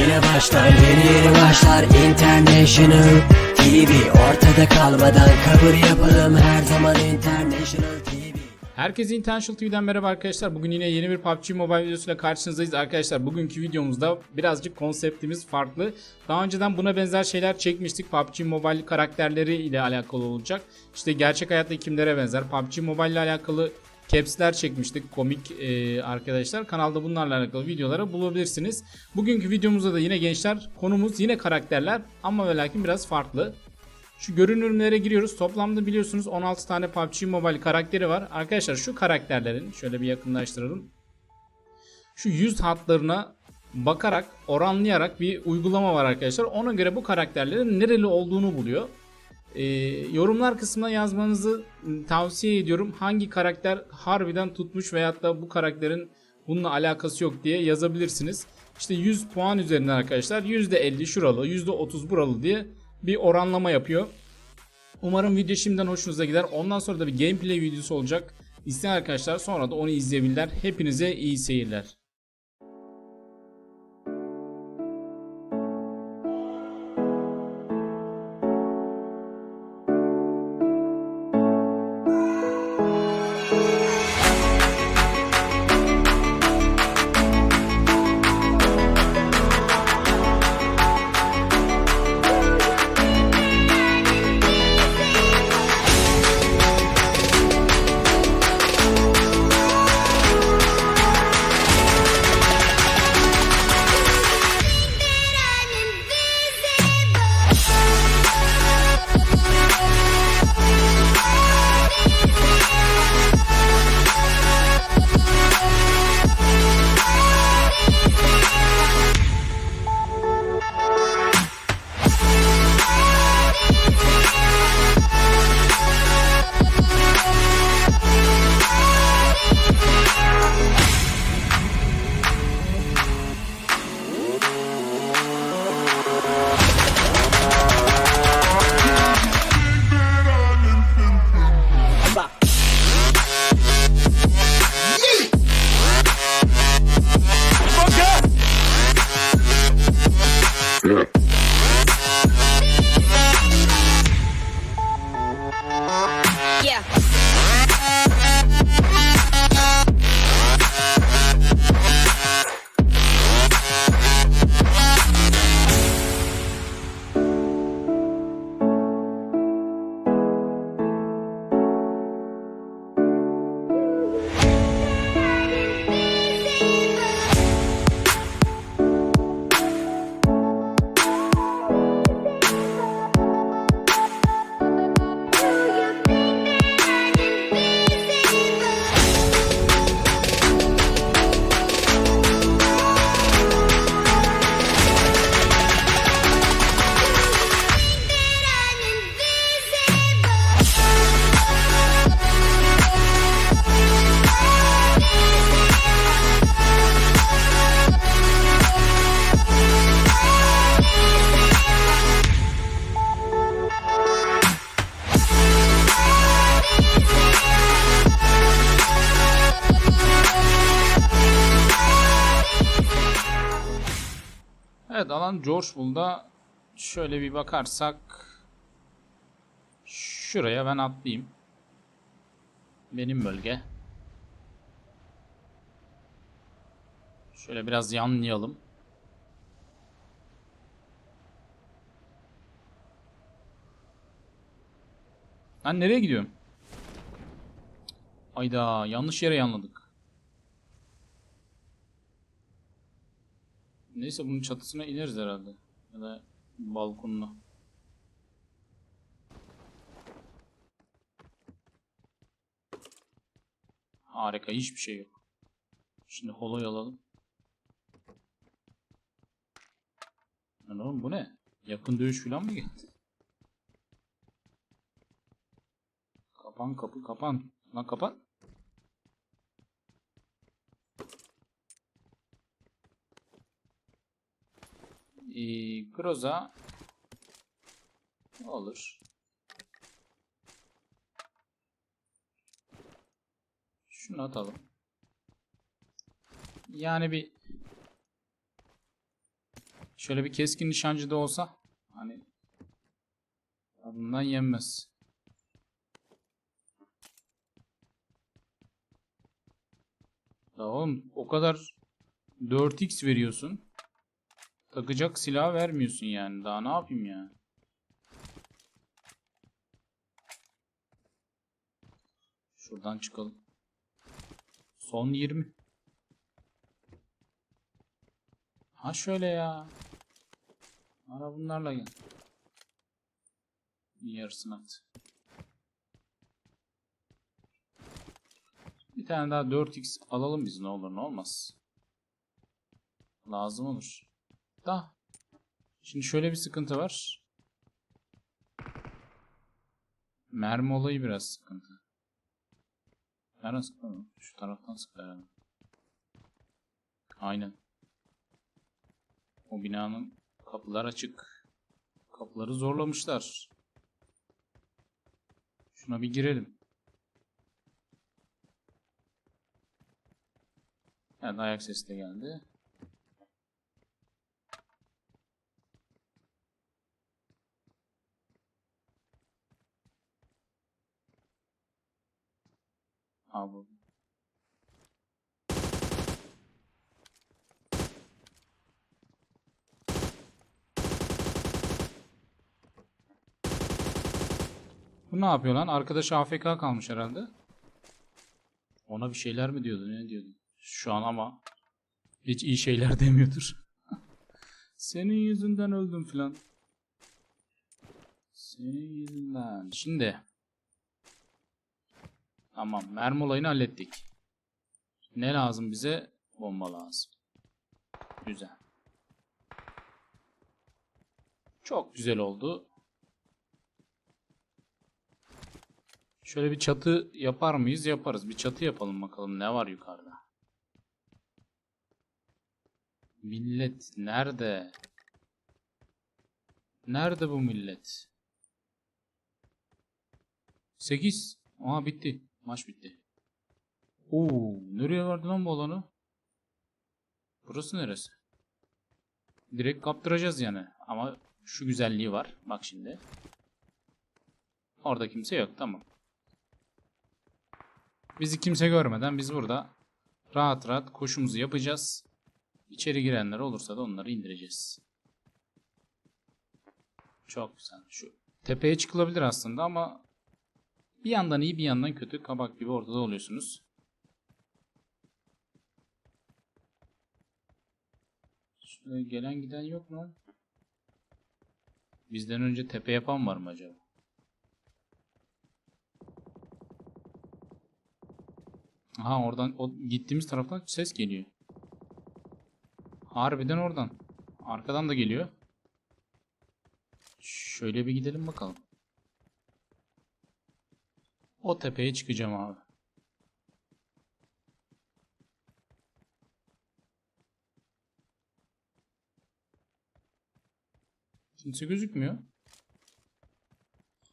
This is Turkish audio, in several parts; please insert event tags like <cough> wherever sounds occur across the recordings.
Yine başlar yeni yeni başlar International TV Ortada kalmadan kabul yapalım her zaman International TV Herkese International TV'den merhaba arkadaşlar. Bugün yine yeni bir PUBG Mobile videosuyla karşınızdayız. Arkadaşlar bugünkü videomuzda birazcık konseptimiz farklı. Daha önceden buna benzer şeyler çekmiştik. PUBG Mobile karakterleri ile alakalı olacak. İşte gerçek hayatta kimlere benzer. PUBG Mobile ile alakalı caps'ler çekmiştik. Komik e, arkadaşlar. Kanalda bunlarla alakalı videoları bulabilirsiniz. Bugünkü videomuzda da yine gençler konumuz yine karakterler ama ve lakin biraz farklı. Şu görünümlere giriyoruz. Toplamda biliyorsunuz 16 tane PUBG Mobile karakteri var. Arkadaşlar şu karakterlerin şöyle bir yakınlaştıralım. Şu yüz hatlarına bakarak, oranlayarak bir uygulama var arkadaşlar. Ona göre bu karakterlerin nereli olduğunu buluyor. Ee, yorumlar kısmına yazmanızı tavsiye ediyorum. Hangi karakter harbiden tutmuş veyahut da bu karakterin bununla alakası yok diye yazabilirsiniz. İşte 100 puan üzerinden arkadaşlar %50 şuralı, %30 buralı diye bir oranlama yapıyor. Umarım video şimdiden hoşunuza gider. Ondan sonra da bir gameplay videosu olacak. İsteyen arkadaşlar sonra da onu izleyebilirler. Hepinize iyi seyirler. Evet alan Georgetown'da şöyle bir bakarsak şuraya ben atlayayım. Benim bölge. Şöyle biraz yanlayalım. Lan nereye gidiyorum? Ayda yanlış yere yanladık. Neyse bunun çatısına ineriz herhalde. Ya da balkonuna. Harika hiçbir şey yok. Şimdi holoy alalım. Lan oğlum bu ne? Yakın dövüş falan mı geldi? Kapan kapı kapan. Lan kapan. Ee, Groza olur. Şunu atalım. Yani bir Şöyle bir keskin nişancı da olsa hani tadından yenmez. Ya o kadar 4x veriyorsun. Takacak silah vermiyorsun yani. Daha ne yapayım ya? Şuradan çıkalım. Son 20. Ha şöyle ya. Ara bunlarla gel. Yarısını at. Bir tane daha 4x alalım biz ne olur ne olmaz. Lazım olur. Da. Şimdi şöyle bir sıkıntı var. Mermi olayı biraz sıkıntı. Nereden sıkıyor? Şu taraftan sıkıyor herhalde. Aynen. O binanın kapılar açık. Kapıları zorlamışlar. Şuna bir girelim. Evet ayak sesi de geldi. Abi. Bu ne yapıyor lan? Arkadaş AFK kalmış herhalde. Ona bir şeyler mi diyordu? Ne diyordu? Şu an ama hiç iyi şeyler <laughs> demiyordur. Senin yüzünden öldüm filan. Senin yüzünden. Şimdi. Tamam. Mermi olayını hallettik. Ne lazım bize? Bomba lazım. Güzel. Çok güzel oldu. Şöyle bir çatı yapar mıyız? Yaparız. Bir çatı yapalım bakalım ne var yukarıda. Millet nerede? Nerede bu millet? 8. Aha bitti. Maç bitti. Oo, nereye verdi lan bu alanı? Burası neresi? Direkt kaptıracağız yani. Ama şu güzelliği var. Bak şimdi. Orada kimse yok. Tamam. Bizi kimse görmeden biz burada rahat rahat koşumuzu yapacağız. İçeri girenler olursa da onları indireceğiz. Çok güzel. Şu tepeye çıkılabilir aslında ama bir yandan iyi bir yandan kötü kabak gibi ortada oluyorsunuz. Şöyle gelen giden yok mu? Bizden önce tepe yapan var mı acaba? Aha oradan o gittiğimiz taraftan ses geliyor. Harbiden oradan. Arkadan da geliyor. Şöyle bir gidelim bakalım. O tepeye çıkacağım abi. Kimse gözükmüyor.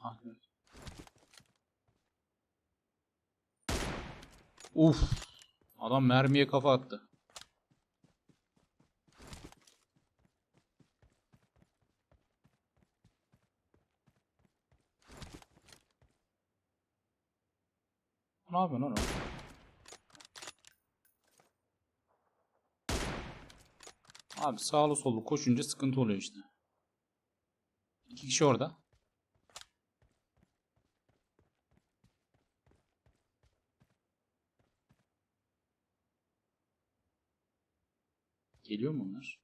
Ah, evet. Uf. Adam mermiye kafa attı. Ne yapıyorsun oğlum? Abi sağlı sollu koşunca sıkıntı oluyor işte. İki kişi orada. Geliyor mu onlar?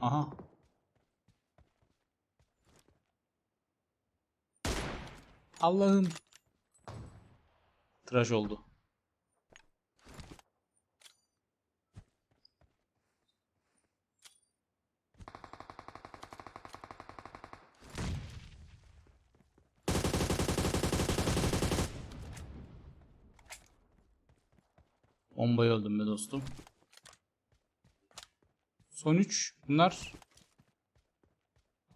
Aha. Allah'ım. Tıraş oldu. Bombaya öldüm be dostum. Son 3. Bunlar.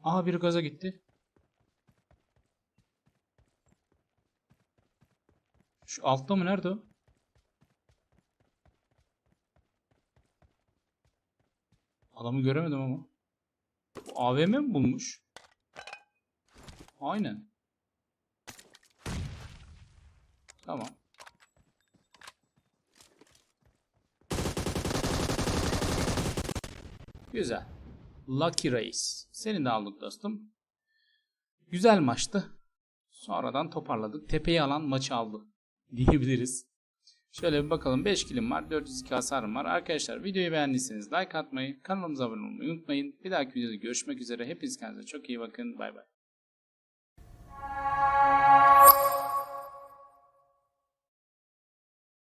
Aha biri gaza gitti. Şu altta mı nerede o? Adamı göremedim ama. Bu AVM mi bulmuş? Aynen. Tamam. Güzel. Lucky Race. Seni de aldık dostum. Güzel maçtı. Sonradan toparladık. Tepeyi alan maçı aldı. Diyebiliriz. Şöyle bir bakalım. 5 kilim var. 402 hasarım var. Arkadaşlar videoyu beğendiyseniz like atmayı, kanalımıza abone olmayı unutmayın. Bir dahaki videoda görüşmek üzere. Hepiniz kendinize çok iyi bakın. Bay bay.